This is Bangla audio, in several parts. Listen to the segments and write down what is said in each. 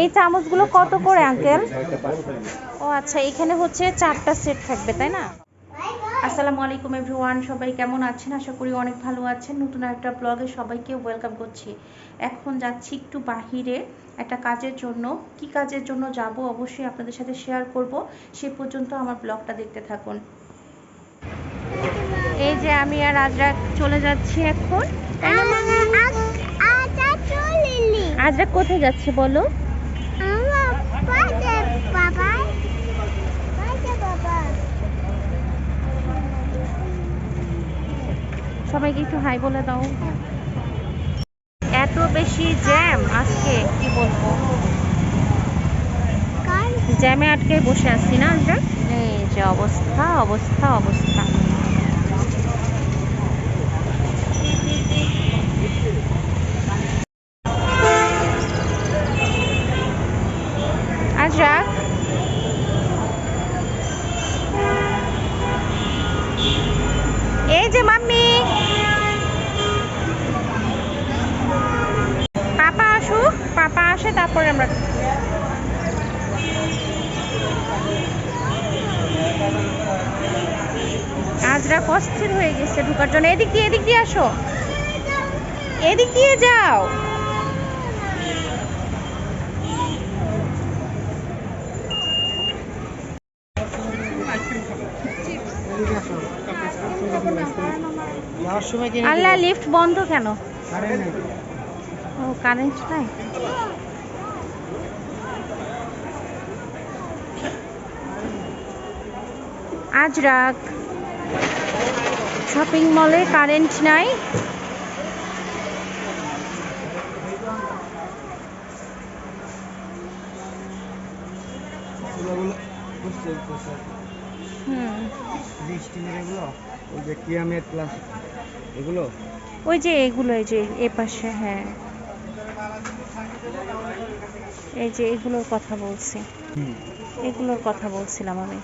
এই চামচগুলো কত করে আঙ্কেল? ও আচ্ছা এখানে হচ্ছে চারটা সেট থাকবে তাই না? আসসালামু আলাইকুম এভরিওয়ান সবাই কেমন আছেন? আশা করি অনেক ভালো আছেন। নতুন একটা ব্লগে সবাইকে ওয়েলকাম করছি। এখন যাচ্ছি একটু বাহিরে একটা কাজের জন্য। কি কাজের জন্য যাব অবশ্যই আপনাদের সাথে শেয়ার করব। সে পর্যন্ত আমার ব্লগটা দেখতে থাকুন। এই যে আমি আর আজরা চলে যাচ্ছি এখন। তাই না মামি? আজরা কোথায় যাচ্ছে বলো? সবাইকে একটু হাই বলে দাও। এত বেশি জ্যাম আজকে, কি বলব? জ্যামে আটকে বসে আছি না আমরা এই যে অবস্থা অবস্থা অবস্থা। আজ পাপা আসে তারপরে আমরা আজরা অস্থির হয়ে গেছে ঢুকার জন্য এদিক দিয়ে এদিক দিয়ে আসো এদিক দিয়ে যাও আল্লাহ লিফট বন্ধ কেন ও কারেন্ট নাই? আজ রাত শপিং মলে কারেন্ট নাই। ওই যে এগুলো? ওই যে এগুলো এই যে এ পাশে হ্যাঁ। এই যে এগুলোর কথা বলছি। এগুলোর কথা বলছিলাম আমি।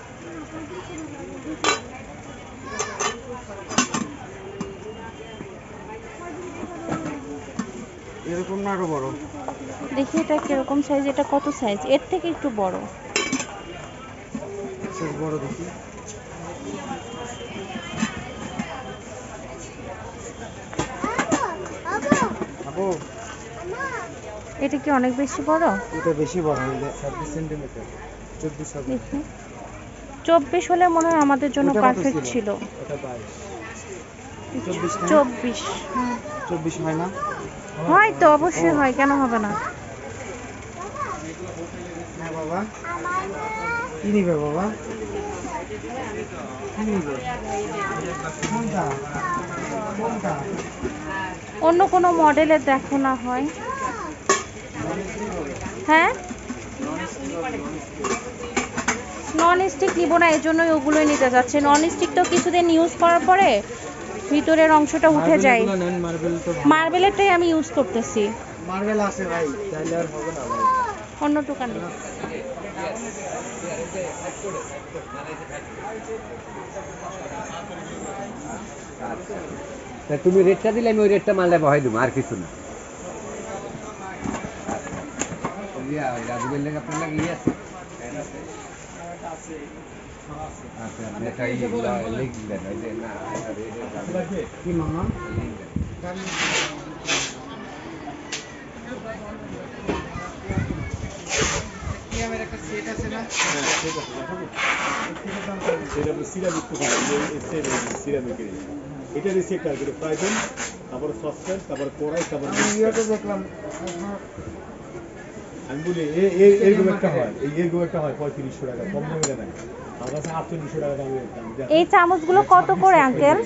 এরকম না আরও বড়? দেখি এটা কীরকম সাইজ এটা কত সাইজ এর থেকে একটু বড়। সব বড় দেখি। আপু এটা কি অনেক বেশি বড়? এটা বেশি বড় ছাব্বিশ সেন্টিমিটার চব্বিশ দেখি। চব্বিশ হলে মনে হয় আমাদের জন্য পারফেক্ট ছিল? চব্বিশ না? চব্বিশ। হয়। না? হয় তো অবশ্যই হয় কেন হবে না? হ্যাঁ বাবা। কি নিবে বাবা? অন্য কোনো মডেলের দেখো না হয়। হ্যাঁ? নন স্টিক নিব না এই জন্যই ওগুলোই নিতে যাচ্ছে। নন স্টিক তো কিছুদিন ইউজ করার পরে ভিতরের অংশটা উঠে যায়। মার্বেলেরটাই আমি ইউজ করতেছি। মার্বেল আছে ভাই তাহলে আর হবে না ভাই। অন্য দোকানে তুমি রেটটা দিলে আমি ওই রেটটা মালটা বহাই দেবো আর কিছু না। ইয়া, ওই রাজুবের লেগে আপনার লাগে ইয়ে আছে? আচ্ছা, আপনি একটা ই লা- link দেন, ওই যে না, এটা rate এর দাম, কি মামা link দেন। কি আমার একটা সেট আছে না সেটা সিরামিক তো হয় যে সেট সিরামিকের এটা রিসেক্ট আর কি ফ্রাই প্যান তারপর সসপ্যান তারপর কড়াই তারপর আমি ইয়েতে দেখলাম আমি বলি এরকম একটা হয় এই এরকম একটা হয় পঁয়ত্রিশশো টাকা কম দামে না আমার কাছে আটচল্লিশশো টাকা দামে এই চামচগুলো কত করে আঙ্কেল।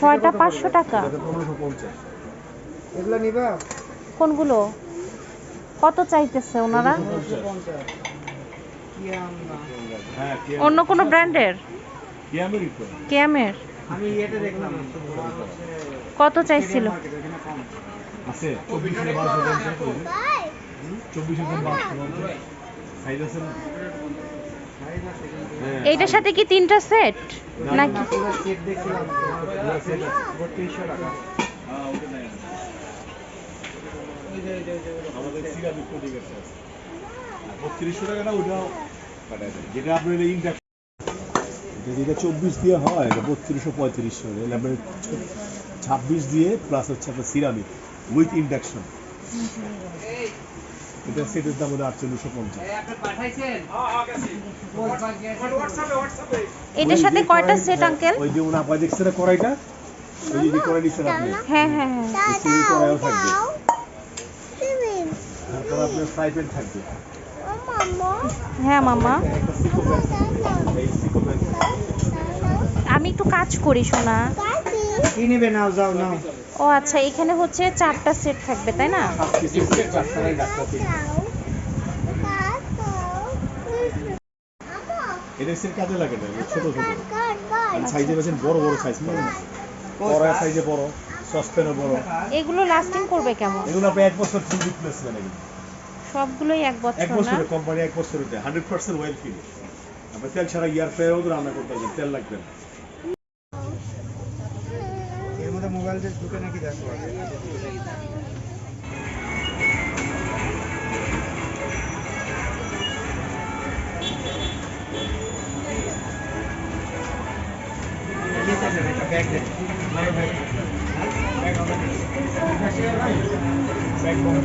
ছয়টা পাঁচশো টাকা। পনেরোশো পঞ্চাশ। এগুলো নিবা? কোনগুলো? কত চাইতেছে ওনারা? হ্যাঁ কে- অন্য কোনো ব্র্যান্ডের? কেমের আমি ইয়েতে দেখলাম। কত চাইছিল? আছে? চব্বিশশো বারোশো পঞ্চাশ চব্বিশশো বারোশো পঞ্চাশ সাইজ আছে না সাইজ আছে কিন্তু হ্যাঁ। এইটার সাথে কি তিনটা সেট নাকি? সেট দেখছিলাম। পুরো set আছে। বত্রিশশো টাকা। ওটা নেই। আমাদের সিরামিক কোটিং আছে বত্রিশশো টাকা না ওটা যেটা আপনার চব্বিশ দিয়ে হয় এটা বত্রিশশো পঁয়ত্রিশশো। আপনার ছাব্বিশ দিয়ে প্লাস হচ্ছে আপনার সিরামিক। উইথ ইন্ডাকশন এটা সেটের দাম হলো আটচল্লিশশো পঞ্চাশ। এটার সাথে কয়টা সেট আঙ্কেল ওই যে উনা পায় দেখছে না কড়াইটা? ওই যে কড়াই নিচ্ছেন আপনি। হ্যাঁ হ্যাঁ হ্যাঁ। ওই কড়াইও থাকবে। তারপর আপনার ফ্রাই প্যান থাকবে। হ্যাঁ মামা প্যান আমি একটু কাজ করি শোনা কি নেবে নাও যাও নাও। ও আচ্ছা এখানে হচ্ছে চারটা সেট থাকবে তাই না? সেট এটা সেট কাজে লাগে না ছোট ছোট। সাইজে বেছেন বড় বড় সাইজ না সাইজে বড় বড়। এগুলো লাস্টিং করবে কেমন? এগুলো আপনি এক বছর ফুল রিপ্লেসমেন্ট এগুলো সবগুলোই এক এক বছর না? বছরে কোম্পানি এক বছরে দেয় হান্ড্রেড পার্সেন্ট ওয়েল ফিনিশ আপনি তেল ছাড়া ইয়ার ফ্রায়ারও রান্না করতে পারবেন তেল লাগবে না। দিয়ে ঢুকে নাকি দেখো ব্যাগ ব্যাগ